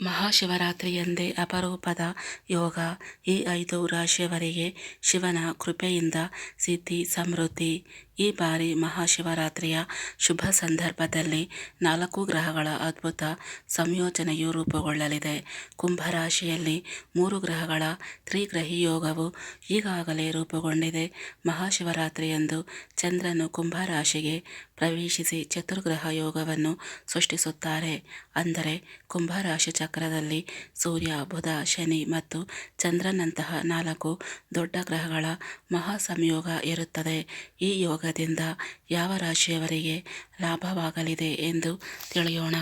ಮಹಾಶಿವರಾತ್ರಿಯಂದೇ ಅಪರೂಪದ ಯೋಗ ಈ ಐದು ರಾಶಿಯವರಿಗೆ ಶಿವನ ಕೃಪೆಯಿಂದ ಸಿದ್ಧಿ ಸಮೃದ್ಧಿ ಈ ಬಾರಿ ಮಹಾಶಿವರಾತ್ರಿಯ ಶುಭ ಸಂದರ್ಭದಲ್ಲಿ ನಾಲ್ಕು ಗ್ರಹಗಳ ಅದ್ಭುತ ಸಂಯೋಜನೆಯು ರೂಪುಗೊಳ್ಳಲಿದೆ. ಕುಂಭರಾಶಿಯಲ್ಲಿ ಮೂರು ಗ್ರಹಗಳ ತ್ರಿಗ್ರಹಿ ಯೋಗವು ಈಗಾಗಲೇ ರೂಪುಗೊಂಡಿದೆ. ಮಹಾಶಿವರಾತ್ರಿಯಂದು ಚಂದ್ರನು ಕುಂಭರಾಶಿಗೆ ಪ್ರವೇಶಿಸಿ ಚತುರ್ಗ್ರಹ ಯೋಗವನ್ನು ಸೃಷ್ಟಿಸುತ್ತಾರೆ. ಅಂದರೆ ಕುಂಭರಾಶಿ ಚಕ್ರದಲ್ಲಿ ಸೂರ್ಯ, ಬುಧ, ಶನಿ ಮತ್ತು ಚಂದ್ರನಂತಹ ನಾಲ್ಕು ದೊಡ್ಡ ಗ್ರಹಗಳ ಮಹಾ ಸಂಯೋಗ ಇರುತ್ತದೆ. ಈ ಯೋಗದಿಂದ ಯಾವ ರಾಶಿಯವರಿಗೆ ಲಾಭವಾಗಲಿದೆ ಎಂದು ತಿಳಿಯೋಣ.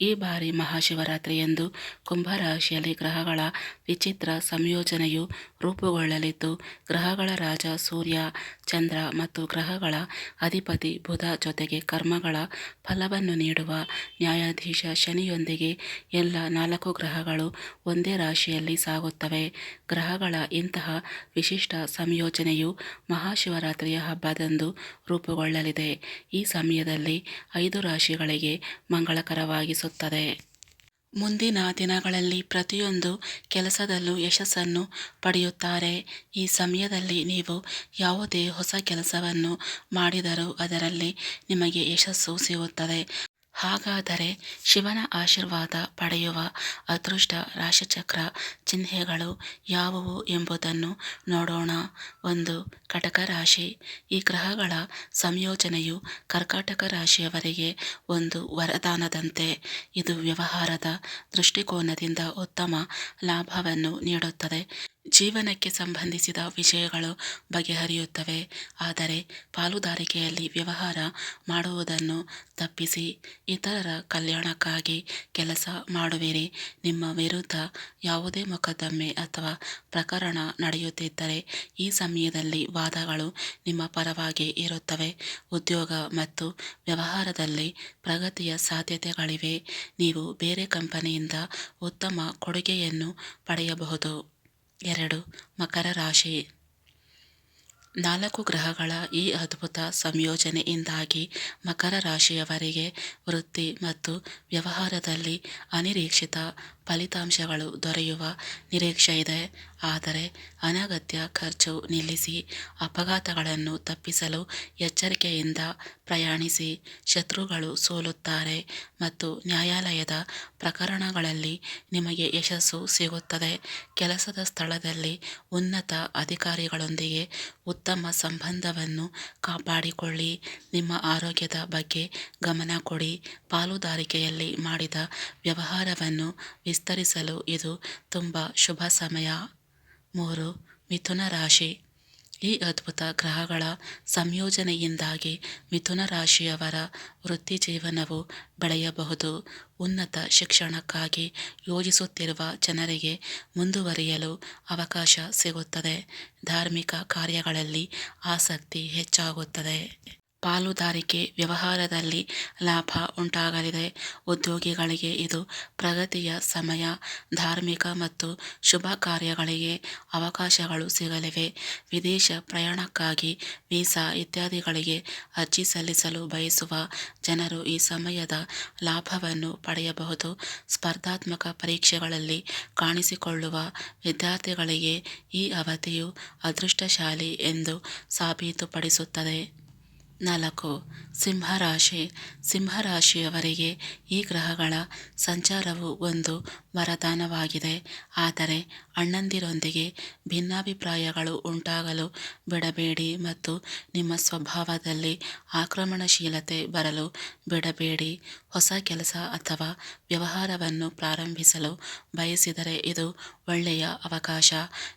ಈ ಬಾರಿ ಮಹಾಶಿವರಾತ್ರಿಯಂದು ಕುಂಭರಾಶಿಯಲ್ಲಿ ಗ್ರಹಗಳ ವಿಚಿತ್ರ ಸಂಯೋಜನೆಯು ರೂಪುಗೊಳ್ಳಲಿದ್ದು, ಗ್ರಹಗಳ ರಾಜ ಸೂರ್ಯ, ಚಂದ್ರ ಮತ್ತು ಗ್ರಹಗಳ ಅಧಿಪತಿ ಬುಧ ಜೊತೆಗೆ ಕರ್ಮಗಳ ಫಲವನ್ನು ನೀಡುವ ನ್ಯಾಯಾಧೀಶ ಶನಿಯೊಂದಿಗೆ ಎಲ್ಲ ನಾಲ್ಕು ಗ್ರಹಗಳು ಒಂದೇ ರಾಶಿಯಲ್ಲಿ ಸಾಗುತ್ತವೆ. ಗ್ರಹಗಳ ಇಂತಹ ವಿಶಿಷ್ಟ ಸಂಯೋಜನೆಯು ಮಹಾಶಿವರಾತ್ರಿಯ ಹಬ್ಬದಂದು ರೂಪುಗೊಳ್ಳಲಿದೆ. ಈ ಸಮಯದಲ್ಲಿ ಐದು ರಾಶಿಗಳಿಗೆ ಮಂಗಳಕರವಾಗಿಸುತ್ತದೆ ಮುಂದಿನ ದಿನಗಳಲ್ಲಿ ಪ್ರತಿಯೊಂದು ಕೆಲಸದಲ್ಲೂ ಯಶಸ್ಸನ್ನು ಪಡೆಯುತ್ತಾರೆ. ಈ ಸಮಯದಲ್ಲಿ ನೀವು ಯಾವುದೇ ಹೊಸ ಕೆಲಸವನ್ನು ಮಾಡಿದರೂ ಅದರಲ್ಲಿ ನಿಮಗೆ ಯಶಸ್ಸು ಸಿಗುತ್ತದೆ. ಹಾಗಾದರೆ ಶಿವನ ಆಶೀರ್ವಾದ ಪಡೆಯುವ ಅದೃಷ್ಟ ರಾಶಿಚಕ್ರ ಚಿಹ್ನೆಗಳು ಯಾವುವು ಎಂಬುದನ್ನು ನೋಡೋಣ. ಒಂದು, ಕಟಕ ರಾಶಿ. ಈ ಗ್ರಹಗಳ ಸಂಯೋಜನೆಯು ಕರ್ಕಾಟಕ ರಾಶಿಯವರಿಗೆ ಒಂದು ವರದಾನದಂತೆ. ಇದು ವ್ಯವಹಾರದ ದೃಷ್ಟಿಕೋನದಿಂದ ಉತ್ತಮ ಲಾಭವನ್ನು ನೀಡುತ್ತದೆ. ಜೀವನಕ್ಕೆ ಸಂಬಂಧಿಸಿದ ವಿಷಯಗಳು ಬಗೆಹರಿಯುತ್ತವೆ. ಆದರೆ ಪಾಲುದಾರಿಕೆಯಲ್ಲಿ ವ್ಯವಹಾರ ಮಾಡುವುದನ್ನು ತಪ್ಪಿಸಿ ಇತರರ ಕಲ್ಯಾಣಕ್ಕಾಗಿ ಕೆಲಸ ಮಾಡುವಿರಿ. ನಿಮ್ಮ ವಿರುದ್ಧ ಯಾವುದೇ ಮೊಕದ್ದಮೆ ಅಥವಾ ಪ್ರಕರಣ ನಡೆಯುತ್ತಿದ್ದರೆ ಈ ಸಮಯದಲ್ಲಿ ವಾದಗಳು ನಿಮ್ಮ ಪರವಾಗಿ ಇರುತ್ತವೆ. ಉದ್ಯೋಗ ಮತ್ತು ವ್ಯವಹಾರದಲ್ಲಿ ಪ್ರಗತಿಯ ಸಾಧ್ಯತೆಗಳಿವೆ. ನೀವು ಬೇರೆ ಕಂಪನಿಯಿಂದ ಉತ್ತಮ ಕೊಡುಗೆಯನ್ನು ಪಡೆಯಬಹುದು. ಎರಡು ಮಕರ ರಾಶಿ. ನಾಲ್ಕು ಗ್ರಹಗಳ ಈ ಅದ್ಭುತ ಸಂಯೋಜನೆಯಿಂದಾಗಿ ಮಕರ ರಾಶಿಯವರಿಗೆ ವೃತ್ತಿ ಮತ್ತು ವ್ಯವಹಾರದಲ್ಲಿ ಅನಿರೀಕ್ಷಿತ ಫಲಿತಾಂಶಗಳು ದೊರೆಯುವ ನಿರೀಕ್ಷೆಯಿದೆ ಆದರೆ ಅನಗತ್ಯ ಖರ್ಚು ನಿಲ್ಲಿಸಿ ಅಪಘಾತಗಳನ್ನು ತಪ್ಪಿಸಲು ಎಚ್ಚರಿಕೆಯಿಂದ ಪ್ರಯಾಣಿಸಿ ಶತ್ರುಗಳು ಸೋಲುತ್ತಾರೆ ಮತ್ತು ನ್ಯಾಯಾಲಯದ ಪ್ರಕರಣಗಳಲ್ಲಿ ನಿಮಗೆ ಯಶಸ್ಸು ಸಿಗುತ್ತದೆ. ಕೆಲಸದ ಸ್ಥಳದಲ್ಲಿ ಉನ್ನತ ಅಧಿಕಾರಿಗಳೊಂದಿಗೆ ಉತ್ತಮ ಸಂಬಂಧವನ್ನು ಕಾಪಾಡಿಕೊಳ್ಳಿ. ನಿಮ್ಮ ಆರೋಗ್ಯದ ಬಗ್ಗೆ ಗಮನ ಕೊಡಿ. ಪಾಲುದಾರಿಕೆಯಲ್ಲಿ ಮಾಡಿದ ವ್ಯವಹಾರವನ್ನು ವಿಸ್ತರಿಸಲು ಇದು ತುಂಬ ಶುಭ ಸಮಯ. ಮೂರು, ಮಿಥುನ ರಾಶಿ. ಈ ಅದ್ಭುತ ಗ್ರಹಗಳ ಸಂಯೋಜನೆಯಿಂದಾಗಿ ಮಿಥುನ ರಾಶಿಯವರ ವೃತ್ತಿ ಜೀವನವು ಬೆಳೆಯಬಹುದು. ಉನ್ನತ ಶಿಕ್ಷಣಕ್ಕಾಗಿ ಯೋಜಿಸುತ್ತಿರುವ ಜನರಿಗೆ ಮುಂದುವರಿಯಲು ಅವಕಾಶ ಸಿಗುತ್ತದೆ. ಧಾರ್ಮಿಕ ಕಾರ್ಯಗಳಲ್ಲಿ ಆಸಕ್ತಿ ಹೆಚ್ಚಾಗುತ್ತದೆ. ಪಾಲುದಾರಿಕೆ ವ್ಯವಹಾರದಲ್ಲಿ ಲಾಭ ಉಂಟಾಗಲಿದೆ. ಉದ್ಯೋಗಿಗಳಿಗೆ ಇದು ಪ್ರಗತಿಯ ಸಮಯ, ಧಾರ್ಮಿಕ ಮತ್ತು ಶುಭ ಕಾರ್ಯಗಳಿಗೆ ಅವಕಾಶಗಳು ಸಿಗಲಿವೆ. ವಿದೇಶ ಪ್ರಯಾಣಕ್ಕಾಗಿ ವೀಸಾ ಇತ್ಯಾದಿಗಳಿಗೆ ಅರ್ಜಿ ಸಲ್ಲಿಸಲು ಬಯಸುವ ಜನರು ಈ ಸಮಯದ ಲಾಭವನ್ನು ಪಡೆಯಬಹುದು. ಸ್ಪರ್ಧಾತ್ಮಕ ಪರೀಕ್ಷೆಗಳಲ್ಲಿ ಕಾಣಿಸಿಕೊಳ್ಳುವ ವಿದ್ಯಾರ್ಥಿಗಳಿಗೆ ಈ ಅವಧಿಯು ಅದೃಷ್ಟಶಾಲಿ ಎಂದು ಸಾಬೀತುಪಡಿಸುತ್ತದೆ. ನಾಲ್ಕು. ಸಿಂಹರಾಶಿ. ಸಿಂಹರಾಶಿಯವರಿಗೆ ಈ ಗ್ರಹಗಳ ಸಂಚಾರವು ಒಂದು ವರದಾನವಾಗಿದೆ. ಆದರೆ ಅಣ್ಣಂದಿರೊಂದಿಗೆ ಭಿನ್ನಾಭಿಪ್ರಾಯಗಳು ಉಂಟಾಗಲು ಬಿಡಬೇಡಿ ಮತ್ತು ನಿಮ್ಮ ಸ್ವಭಾವದಲ್ಲಿ ಆಕ್ರಮಣಶೀಲತೆ ಬರಲು ಬಿಡಬೇಡಿ. ಹೊಸ ಕೆಲಸ ಅಥವಾ ವ್ಯವಹಾರವನ್ನು ಪ್ರಾರಂಭಿಸಲು ಬಯಸಿದರೆ ಇದು ಒಳ್ಳೆಯ ಅವಕಾಶ.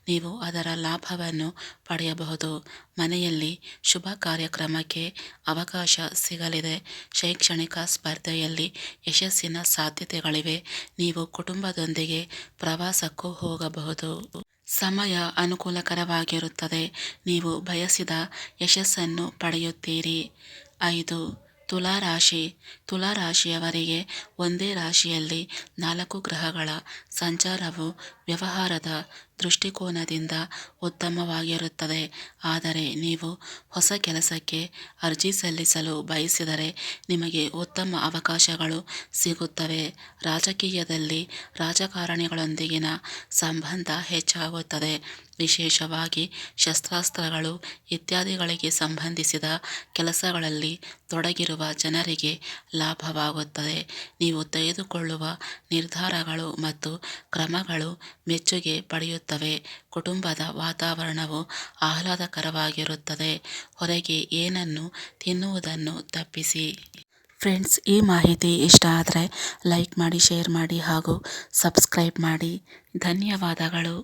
ನೀವು ಅದರ ಲಾಭವನ್ನು ಪಡೆಯಬಹುದು. ಮನೆಯಲ್ಲಿ ಶುಭ ಕಾರ್ಯಕ್ರಮಕ್ಕೆ ಅವಕಾಶ ಸಿಗಲಿದೆ. ಶೈಕ್ಷಣಿಕ ಸ್ಪರ್ಧೆಯಲ್ಲಿ ಯಶಸ್ಸಿನ ಸಾಧ್ಯತೆಗಳಿವೆ. ನೀವು ಕುಟುಂಬದೊಂದಿಗೆ ಪ್ರವಾಸಕ್ಕೂ ಹೋಗಬಹುದು. ಸಮಯ ಅನುಕೂಲಕರವಾಗಿರುತ್ತದೆ. ನೀವು ಬಯಸಿದ ಯಶಸ್ಸನ್ನು ಪಡೆಯುತ್ತೀರಿ. ಐದು, ತುಲಾ ರಾಶಿ. ತುಲಾ ರಾಶಿಯವರಿಗೆ ಒಂದೇ ರಾಶಿಯಲ್ಲಿ ನಾಲ್ಕು ಗ್ರಹಗಳ ಸಂಚಾರವು ವ್ಯವಹಾರದ ದೃಷ್ಟಿಕೋನದಿಂದ ಉತ್ತಮವಾಗಿರುತ್ತದೆ. ಆದರೆ ನೀವು ಹೊಸ ಕೆಲಸಕ್ಕೆ ಅರ್ಜಿ ಸಲ್ಲಿಸಲು ಬಯಸಿದರೆ ನಿಮಗೆ ಉತ್ತಮ ಅವಕಾಶಗಳು ಸಿಗುತ್ತವೆ. ರಾಜಕೀಯದಲ್ಲಿ ರಾಜಕಾರಣಿಗಳೊಂದಿಗಿನ ಸಂಬಂಧ ಹೆಚ್ಚಾಗುತ್ತದೆ. ವಿಶೇಷವಾಗಿ ಶಸ್ತ್ರಾಸ್ತ್ರಗಳು ಇತ್ಯಾದಿಗಳಿಗೆ ಸಂಬಂಧಿಸಿದ ಕೆಲಸಗಳಲ್ಲಿ ತೊಡಗಿರುವ ಜನರಿಗೆ ಲಾಭವಾಗುತ್ತದೆ. ನೀವು ತೆಗೆದುಕೊಳ್ಳುವ ನಿರ್ಧಾರಗಳು ಮತ್ತು ಕ್ರಮಗಳು ಮೆಚ್ಚುಗೆ ಪಡೆಯುತ್ತವೆ. ಕುಟುಂಬದ ವಾತಾವರಣವು ಆಹ್ಲಾದಕರವಾಗಿರುತ್ತದೆ. ಹೊರಗೆ ಏನನ್ನು ತಿನ್ನುವುದನ್ನು ತಪ್ಪಿಸಿ. ಫ್ರೆಂಡ್ಸ್, ಈ ಮಾಹಿತಿ ಇಷ್ಟ ಆದರೆ ಲೈಕ್ ಮಾಡಿ, ಶೇರ್ ಮಾಡಿ ಹಾಗೂ ಸಬ್ಸ್ಕ್ರೈಬ್ ಮಾಡಿ. ಧನ್ಯವಾದಗಳು.